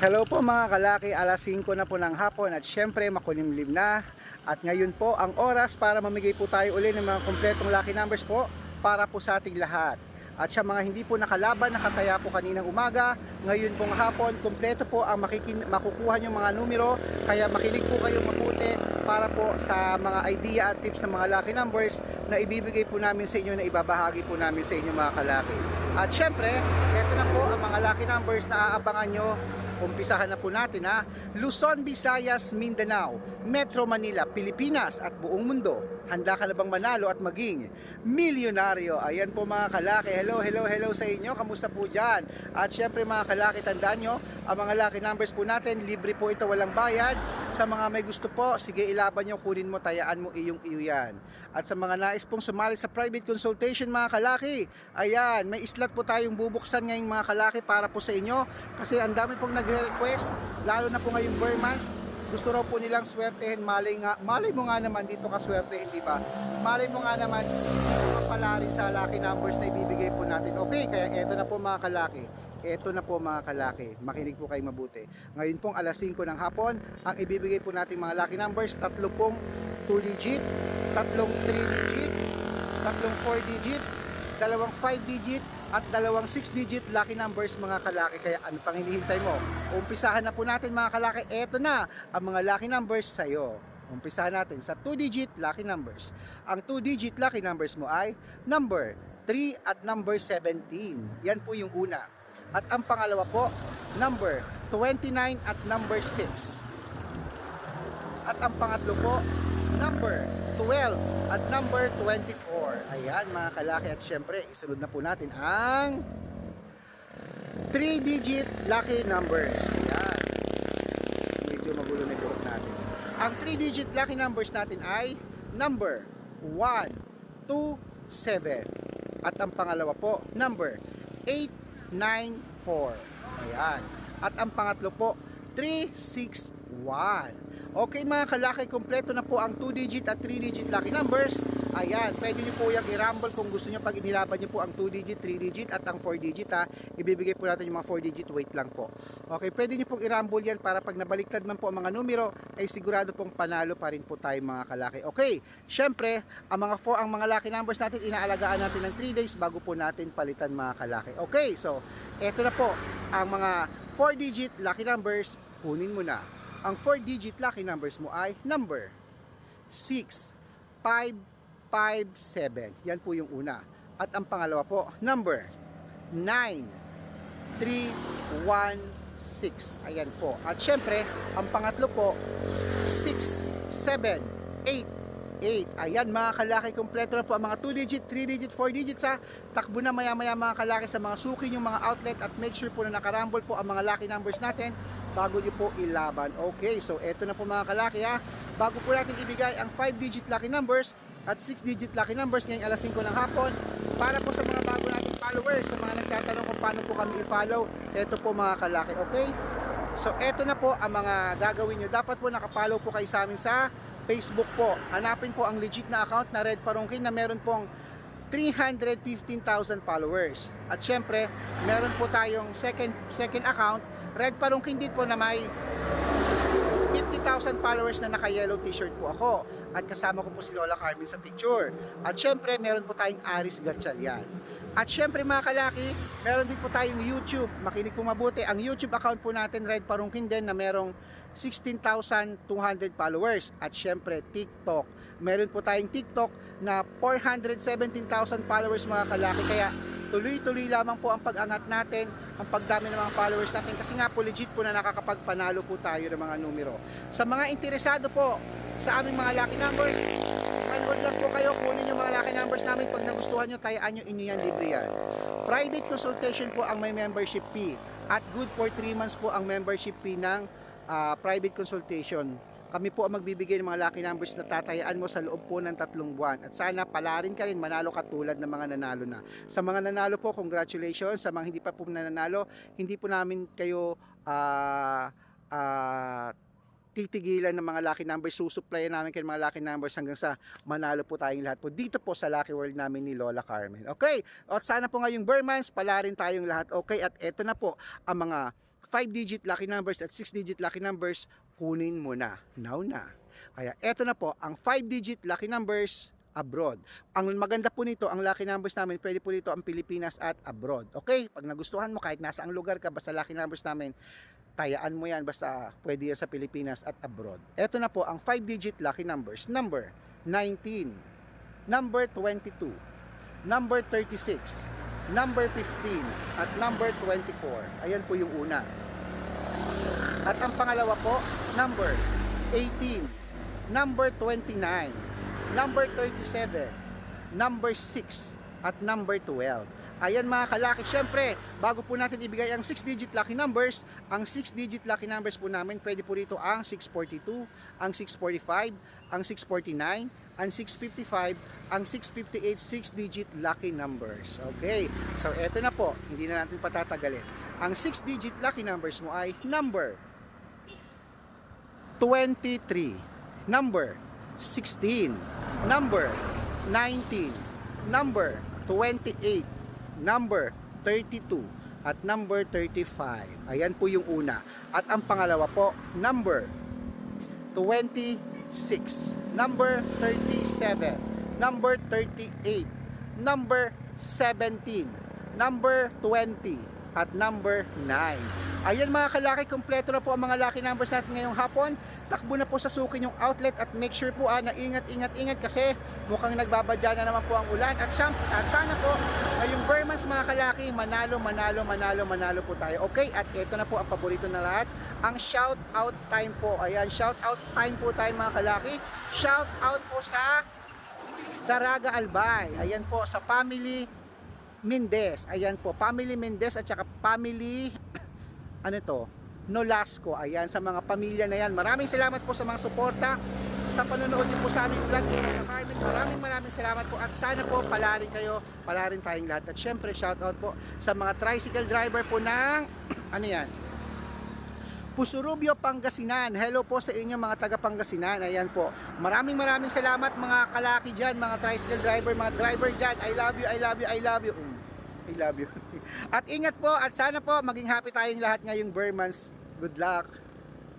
Hello po mga kalaki, alas 5 na po ng hapon at syempre makulimlim na. At ngayon po ang oras para mamigay po tayo uli ng mga kompletong lucky numbers po para po sa ating lahat. At sa mga hindi po nakalaban, nakataya po kaninang umaga, ngayon pong hapon, kompleto po ang makikin, makukuha yung mga numero. Kaya makinig po kayong mabuti para po sa mga idea at tips ng mga lucky numbers na ibibigay po namin sa inyo na ibabahagi po namin sa inyo mga kalaki. At syempre, ito na po ang mga lucky numbers na aabangan nyo Umpisahan na po natin ha. Luzon, Visayas, Mindanao, Metro Manila, Pilipinas at buong mundo. Handa ka na bang manalo at maging milyonaryo? Ayan po mga kalaki. Hello, hello, hello sa inyo. Kamusta po dyan? At syempre mga kalaki, tandaan nyo, ang mga lucky numbers po natin, libre po ito, walang bayad. Sa mga may gusto po, sige ilaban nyo, kunin mo, tayaan mo, iyong iyo yan. At sa mga nais pong sumali sa private consultation mga kalaki, ayan, may slot po tayong bubuksan ngayong mga kalaki para po sa inyo. Kasi ang dami pong nagre-request, lalo na po ngayong Burmans, gusto raw po nilang swertehin, malay, nga, malay mo nga naman dito ka swertehin, di ba? Malay mo nga naman, mapala rin sa lucky numbers na ibibigay po natin. Okay, kaya eto na po mga kalaki. Eto na po mga kalaki, makinig po kayo mabuti. Ngayon pong alas 5 ng hapon, ang ibibigay po natin mga lucky numbers, tatlo pong 2 digit, tatlong 3 digit, tatlong 4 digit, dalawang 5 digit, at dalawang 6 digit lucky numbers mga kalaki. Kaya ano pang hinihintay mo? Umpisahan na po natin mga kalaki. Eto na ang mga lucky numbers sa'yo. Umpisahan natin sa 2 digit lucky numbers. Ang 2 digit lucky numbers mo ay number 3 at number 17. Yan po yung una. At ang pangalawa po, number 29 at number 6. At ang pangatlo po, number 12 at number 24. Ayan mga kalaki at syempre, isunod na po natin ang 3-digit lucky numbers. Ayan. Medyo magulo na buhok natin. Ang 3-digit lucky numbers natin ay number 1, 2, 7. At ang pangalawa po, number 8, 9, 4. Ayan. At ang pangatlo po, 3, 6, 1. Okay mga kalaki, kompleto na po ang 2-digit at 3-digit lucky numbers. Ayan, pwede nyo po yung i-rumble kung gusto nyo pag inilaban nyo po ang 2-digit, 3-digit at ang 4-digit ha. Ibibigay po natin yung mga 4-digit, wait lang po. Okay, pwede nyo pong i-rumble yan para pag nabaliktad man po ang mga numero, ay sigurado pong panalo pa rin po tayo mga kalaki. Okay, syempre, ang mga 4, ang mga lucky numbers natin, inaalagaan natin ng 3 days bago po natin palitan mga kalaki. Okay, so, eto na po, ang mga 4-digit lucky numbers, kunin mo na. Ang 4-digit lucky numbers mo ay number 6, 5, 5, 7. Yan po yung una. At ang pangalawa po, number 9, 3, 1, 6. Ayan po. At syempre, ang pangatlo po, 6, 7, 8, 8. Ayan mga kalaki, kompleto na po ang mga 2 digit, 3 digit, 4 digits ha. Takbo na maya maya mga kalaki sa mga suki yung mga outlet at make sure po na nakarambol po ang mga lucky numbers natin bago nyo po ilaban. Okay, so eto na po mga kalaki ha. Bago po natin ibigay ang 5 digit lucky numbers at 6 digit lucky numbers ngayong alas 5 ng hapon para po sa mga bago nating followers, sa mga nagtatanong kung paano po kami i-follow, eto po mga kalaki, okay? So eto na po ang mga gagawin nyo. Dapat po nakapollow po kayo sa amin sa Facebook po. Hanapin po ang legit na account na Red Parungkin na meron pong 315,000 followers. At syempre, meron po tayong second second account, Red Parungkin din po na may 50,000 followers na naka-yellow t-shirt po ako. At kasama ko po si Lola Carmen sa picture. At syempre, meron po tayong Aris Gatchalian. At syempre mga kalaki, meron din po tayong YouTube. Makinig po mabuti. Ang YouTube account po natin, Red Parungkin din, na merong 16,200 followers. At syempre, TikTok. Meron po tayong TikTok na 417,000 followers mga kalaki. Kaya tuloy-tuloy lamang po ang pag-angat natin, ang pagdami ng mga followers natin. Kasi nga po legit po na nakakapagpanalo po tayo ng mga numero. Sa mga interesado po sa aming mga lucky numbers, Manood lang po kayo, kunin yung mga lucky numbers namin. Pag nagustuhan nyo, tayaan nyo inyo yan, libre yan. Private consultation po ang may membership fee. At good for 3 months po ang membership fee ng ah, private consultation. Kami po ang magbibigay ng mga lucky numbers na tatayaan mo sa loob po ng tatlong buwan. At sana palarin ka rin, manalo ka tulad ng mga nanalo na. Sa mga nanalo po, congratulations. Sa mga hindi pa po nanalo, hindi po namin kayo ah ah, titigilan ng mga lucky numbers, susuplayan namin kayo ng mga lucky numbers hanggang sa manalo po tayong lahat po dito po sa Lucky World namin ni Lola Carmen. Okay, at sana po ngayong Burmans, pala rin tayong lahat. Okay, at eto na po ang mga 5-digit lucky numbers at 6-digit lucky numbers, kunin mo na. Now na. Kaya eto na po, ang 5-digit lucky numbers abroad. Ang maganda po nito, ang lucky numbers namin, pwede po dito ang Pilipinas at abroad. Okay? Pag nagustuhan mo, kahit nasa ang lugar ka, basta lucky numbers namin, tayaan mo yan, basta pwede yan sa Pilipinas at abroad. Eto na po, ang 5-digit lucky numbers. Number 19, number 22, number 36, number 15, at number 24. Ayan po yung una. At ang pangalawa po, number 18, number 29, number 37, number 6, at number 12. Ayan mga kalaki, syempre, bago po natin ibigay ang 6-digit lucky numbers, ang 6-digit lucky numbers po namin, pwede po rito ang 642, ang 645, ang 649, ang 655, ang 658 6-digit lucky numbers. Okay, so eto na po, hindi na natin patatagalin. Ang 6-digit lucky numbers mo ay number 23, number 16, number 19, number 28, number 32, at number 35. Ayan po yung una. At ang pangalawa po, number 26, number 37, number 38, number 17, number 20, at number 9. Ayan mga kalaki, kompleto na po ang mga lucky numbers natin ngayong hapon. Takbo na po sa sukin yung outlet at make sure po ah, na ingat, ingat, ingat kasi mukhang nagbabadya na naman po ang ulan. At, siyam, at sana po ngayong Burmans mga kalaki, manalo, manalo, manalo, manalo po tayo. Okay, at ito na po ang paborito na lahat. Ang shout out time po. Ayan, shout out time po tayo mga kalaki. Shout out po sa Daraga Albay. Ayan po sa family Mendez. Ayan po, family Mendez at saka family ano to, Nolasco. Ayan, sa mga pamilya na yan. Maraming salamat po sa mga suporta sa panonood niyo po sa aming vlog. Maraming maraming salamat po at sana po palarin kayo, palarin tayong lahat. At syempre, shout out po sa mga tricycle driver po ng, ano yan, Pusurubio, Pangasinan. Hello po sa inyo mga taga Pangasinan. Ayan po. Maraming maraming salamat mga kalaki dyan, mga tricycle driver, mga driver dyan. I love you, I love you, I love you. Um, I love you. at ingat po at sana po maging happy tayong lahat ngayong Burmans. Good luck.